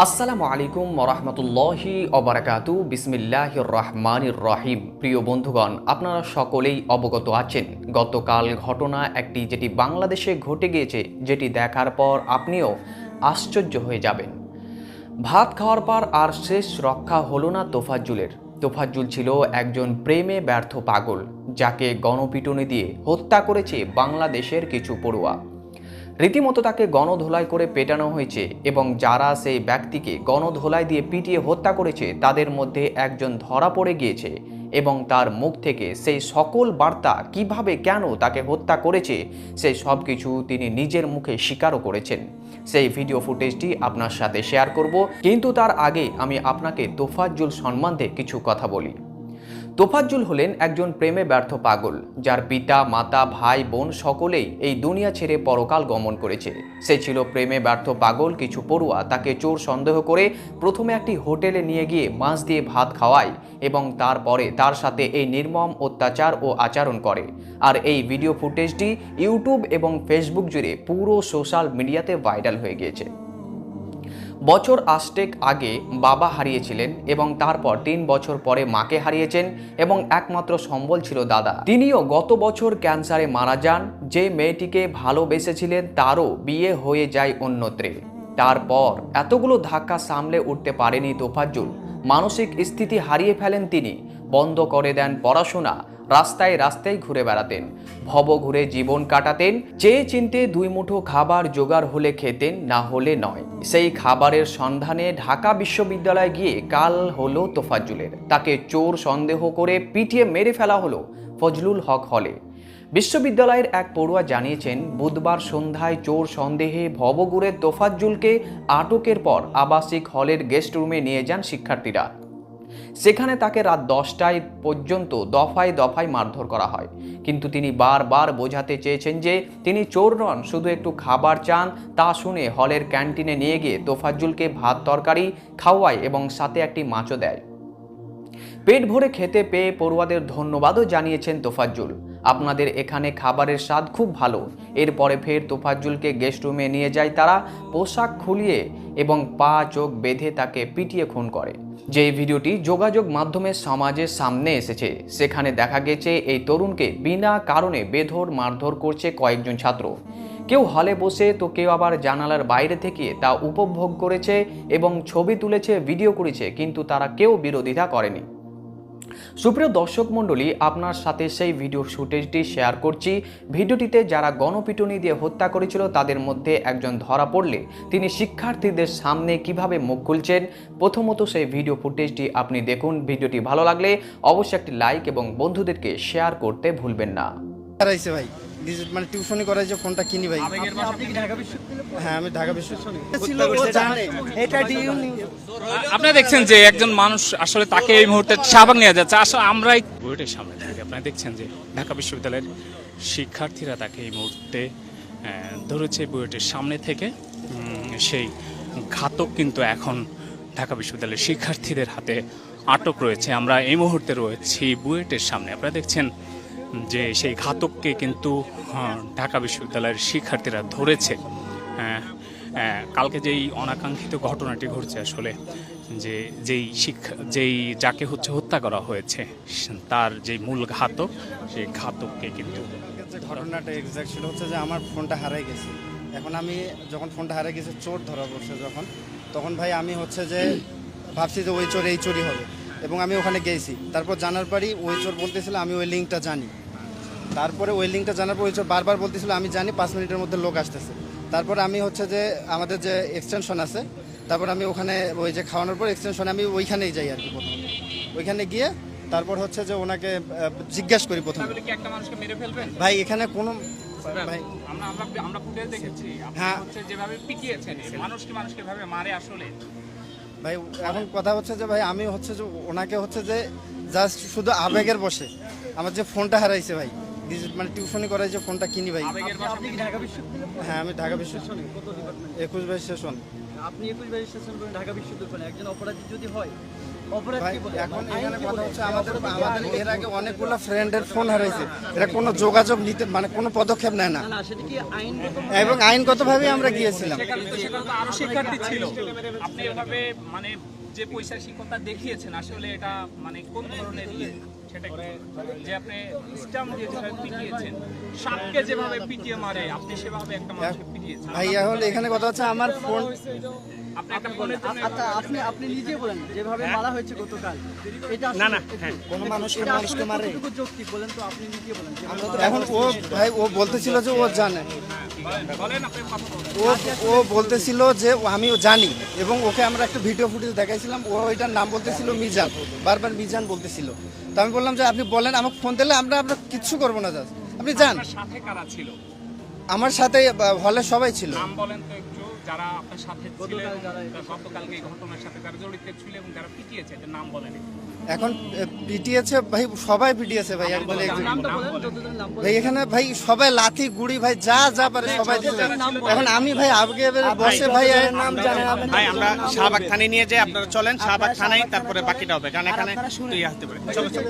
আসসালামু আলাইকুম মরহমতুল্লাহি অবরাকাতু বিসমিল্লাহ রহমানির রহিম প্রিয় বন্ধুগণ, আপনারা সকলেই অবগত আছেন, গতকাল ঘটনা একটি যেটি বাংলাদেশে ঘটে গিয়েছে, যেটি দেখার পর আপনিও আশ্চর্য হয়ে যাবেন। ভাত খাওয়ার পর আর শেষ রক্ষা হলো না তোফাজ্জুলের। তোফাজ্জুল ছিল একজন প্রেমে ব্যর্থ পাগল, যাকে গণপিটুনি দিয়ে হত্যা করেছে বাংলাদেশের কিছু পড়ুয়া। রীতিমতো তাকে গণধোলাই করে পেটানো হয়েছে এবং যারা সেই ব্যক্তিকে গণধোলাই দিয়ে পিটিয়ে হত্যা করেছে, তাদের মধ্যে একজন ধরা পড়ে গিয়েছে এবং তার মুখ থেকে সেই সকল বার্তা কীভাবে কেন তাকে হত্যা করেছে সেই সব কিছু তিনি নিজের মুখে স্বীকারও করেছেন। সেই ভিডিও ফুটেজটি আপনার সাথে শেয়ার করব। কিন্তু তার আগে আমি আপনাকে তোফাজ্জুল সম্বন্ধে কিছু কথা বলি। তোফাজ্জুল হলেন একজন প্রেমে ব্যর্থ পাগল, যার পিতা, মাতা, ভাই, বোন সকলেই এই দুনিয়া ছেড়ে পরকাল গমন করেছে। সে ছিল প্রেমে ব্যর্থ পাগল, কিছু পড়ুয়া তাকে চোর সন্দেহ করে প্রথমে একটি হোটেলে নিয়ে গিয়ে মাছ দিয়ে ভাত খাওয়ায় এবং তারপরে তার সাথে এই নির্মম অত্যাচার ও আচরণ করে। আর এই ভিডিও ফুটেজটি ইউটিউব এবং ফেসবুক জুড়ে পুরো সোশ্যাল মিডিয়াতে ভাইরাল হয়ে গিয়েছে। বছর আষ্টেক আগে বাবা হারিয়েছিলেন এবং তারপর তিন বছর পরে মাকে হারিয়েছেন এবং একমাত্র সম্বল ছিল দাদা। তিনিও গত বছর ক্যান্সারে মারা যান, যে মেয়েটিকে ভালোবেসেছিলেন তারও বিয়ে হয়ে যায় অন্যত্রে। তারপর এতগুলো ধাক্কা সামলে উঠতে পারেনি তোফাজ্জুল। মানসিক স্থিতি হারিয়ে ফেলেন তিনি। বন্ধ করে দেন পড়াশোনা। রাস্তায় রাস্তায় ঘুরে বেড়াতেন, ভব ঘুরে জীবন কাটাতেন, চেয়ে চিনতে দুই মুঠো খাবার জোগাড় হলে খেতেন, না হলে নয়। সেই খাবারের সন্ধানে ঢাকা বিশ্ববিদ্যালয়ে গিয়ে কাল হলো তোফাজ্জুলের। তাকে চোর সন্দেহ করে পিটিয়ে মেরে ফেলা হলো ফজলুল হক হলে। বিশ্ববিদ্যালয়ের এক পড়ুয়া জানিয়েছেন, বুধবার সন্ধ্যায় চোর সন্দেহে ভবগুড়ে তোফাজ্জুলকে আটকের পর আবাসিক হলের গেস্ট রুমে নিয়ে যান শিক্ষার্থীরা। সেখানে তাকে রাত দশটায় পর্যন্ত দফায় দফায় মারধর করা হয়। কিন্তু তিনি বারবার বোঝাতে চেয়েছেন যে তিনি চোর নন, শুধু একটু খাবার চান। তা শুনে হলের ক্যান্টিনে নিয়ে গিয়ে তোফাজ্জুলকে ভাত, তরকারি খাওয়ায় এবং সাথে একটি মাছও দেয়। পেট ভরে খেতে পেয়ে পড়ুয়াদের ধন্যবাদও জানিয়েছেন তোফাজ্জুল। আপনাদের এখানে খাবারের স্বাদ খুব ভালো। এরপরে ফের তোফাজ্জুলকে গেস্ট রুমে নিয়ে যায় তারা, পোশাক খুলিয়ে এবং পা চোখ বেঁধে তাকে পিটিয়ে খুন করে। যে ভিডিওটি যোগাযোগ মাধ্যমে সমাজের সামনে এসেছে, সেখানে দেখা গেছে এই তরুণকে বিনা কারণে বেধর মারধর করছে কয়েকজন ছাত্র। কেউ হলে বসে তো কেউ আবার জানালার বাইরে থেকে তা উপভোগ করেছে এবং ছবি তুলেছে, ভিডিও করেছে, কিন্তু তারা কেউ বিরোধিতা করেনি। সুপ্রিয় দর্শক মণ্ডলী, আপনার সাথে সেই ভিডিও ফুটেজটি শেয়ার করছি। ভিডিওটিতে যারা গণপিটুনি দিয়ে হত্যা করেছিল, তাদের মধ্যে একজন ধরা পড়লে তিনি শিক্ষার্থীদের সামনে কীভাবে মুখ খুলছেন? প্রথমত সেই ভিডিও ফুটেজটি আপনি দেখুন। ভিডিওটি ভালো লাগলে অবশ্যই একটি লাইক এবং বন্ধুদেরকে শেয়ার করতে ভুলবেন না। ভাই। ডিজিট মানে টিউশনি করাই যে ফোনটা কিনি ভাই। হ্যাঁ আমি ঢাকা বিশ্ববিদ্যালয়। জানে আপনারা দেখছেন যে একজন মানুষ আসলে তাকে এই মুহূর্তে শাহবাগ নিয়ে যাচ্ছে। আসলে আমরাই বুয়েটের সামনে থেকে আপনারা দেখছেন যে ঢাকা বিশ্ববিদ্যালয়ের শিক্ষার্থীরা তাকে এই মুহূর্তে ধরেছে বুয়েটের সামনে থেকে। সেই ঘাতক কিন্তু এখন ঢাকা বিশ্ববিদ্যালয়ের শিক্ষার্থীদের হাতে আটক রয়েছে। আমরা এই মুহূর্তে রয়েছি বুয়েটের সামনে। আপনারা দেখছেন যে সেই ঘাতককে কিন্তু ঢাকা বিশ্ববিদ্যালয়ের শিক্ষার্থীরা ধরেছে। আহ, আহ, কালকে যেই অনাকাঙ্ক্ষিত ঘটনাটি ঘটছে আসলে যে যেই শিক্ষা যেই যাকে হচ্ছে হত্যা করা হয়েছে তার যে মূল ঘাতক সেই ঘাতককে কিন্তু ঘটনাটা এক্সাক্ট ছিল হচ্ছে যে আমার ফোনটা হারাই গেছে। এখন আমি যখন ফোনটা হারাই গেছে চোর ধরা পড়ছে যখন তখন ভাই আমি হচ্ছে যে ভাবছি যে ওই চোর এই চোরই হবে। এবং আমি ওখানে গেছি। তারপর জানার পরই ওই চোর বলতেছিল আমি ওই লিঙ্কটা জানি। তারপরে ওই লিঙ্কটা জানার পর চোর বারবার বলতেছিল আমি জানি পাঁচ মিনিটের মধ্যে লোক আসতেছে। তারপর আমি হচ্ছে যে আমাদের যে এক্সটেনশন আছে তারপর আমি ওখানে ওই যে খাওয়ানোর পর এক্সটেনশনে আমি ওইখানেই যাই আর কি প্রথমে। ওইখানে গিয়ে তারপর হচ্ছে যে ওনাকে জিজ্ঞাসা করি প্রথমে। ভাই এখানে কোনো ভাই। আমরা আমরা আমরা ফুটেজ দেখেছি। হ্যাঁ। হচ্ছে যেভাবে পিটিয়েছেন মানুষকে মানুষকে ভাবে মারে আসলে? ভাই এখন কথা হচ্ছে যে ভাই আমি হচ্ছে যে ওনাকে হচ্ছে যে জাস্ট শুধু আবেগের বসে। আমার যে ফোনটা হারাইছে ভাই মানে টিউশনি করাই যে ফোনটা কিনি ভাই। বিশ্ববিদ্যালয় হ্যাঁ আমি ঢাকা বিশ্ব শোনেন কত ডিপার্টমেন্ট একুশ বাইশ সেশন আপনি একুশ বাইশ স্টেশন করেন ঢাকা বিশ্ববিদ্যালয় একজন অপরাধী যদি হয় ভাই এখন এখানে কথা হচ্ছে আমাদের আমাদের এর আগে অনেকগুলো ফ্রেন্ডের ফোন হারাইছে। এরা কোনো যোগাযোগ নিতে মানে কোনো পদক্ষেপ নেয় না। না আইনগত এবং আইনগতভাবে আমরা গিয়েছিলাম। শিক্ষার্থী ছিল। আপনি এভাবে মানে যে পয়সার শিক্ষকতা দেখিয়েছেন আসলে এটা মানে কোন ধরনের ইয়ে সেটা যে আপনি স্টাম্প দিয়ে যেভাবে পিটিয়েছেন সাপকে যেভাবে পিটিয়ে মারে আপনি সেভাবে একটা মানুষকে পিটিয়েছেন। ভাই এখন এখানে কথা হচ্ছে আমার ফোন আচ্ছা আপনি আপনি নিজে বলেন যেভাবে মারা হয়েছে গতকাল। এটা না, না, হ্যাঁ। কোনো মানুষকে মানুষকে মারে। যৌক্তিক? বলেন তো আপনি নিজে বলেন। এখন ও ভাই ও বলতেছিল যে ও জানে। বলেন আপনি কথা বলেন। ও ও বলতেছিল যে ও- আমিও জানি। এবং ওকে আমরা একটা ভিডিও ফুটেজ দেখাইছিলাম ও ওইটার নাম বলতেছিল মিজান। বারবার মিজান বলতেছিল। তো আমি বললাম যে আপনি বলেন আমাকে ফোন দিলে আমরা আমরা কিচ্ছু করব না জাস্ট। আপনি যান। আপনার সাথে কারা ছিল? আমার সাথে হলে সবাই ছিল। নাম বলেন তো একটু। যারা আপনার সাথে গতকালকে এই ঘটনার সাথে যারা জড়িত ছিল এবং যারা পিটিয়েছে এদের নাম বলেন এখন পিটিয়েছে ভাই সবাই পিটিয়েছে ভাই বলেন ভাই এখানে ভাই সবাই লাথি গুড়ি ভাই যা যা পারে সবাই দিচ্ছে। এখন আমি ভাই আগে এবারে বসে ভাই এর নাম জানেন ভাই আমরা শাহবাগ থানায় নিয়ে যাই আপনারা চলেন শাহবাগ থানায় তারপরে বাকিটা হবে। কারণ এখানে ইয়ে হতে পারে চলো চলো।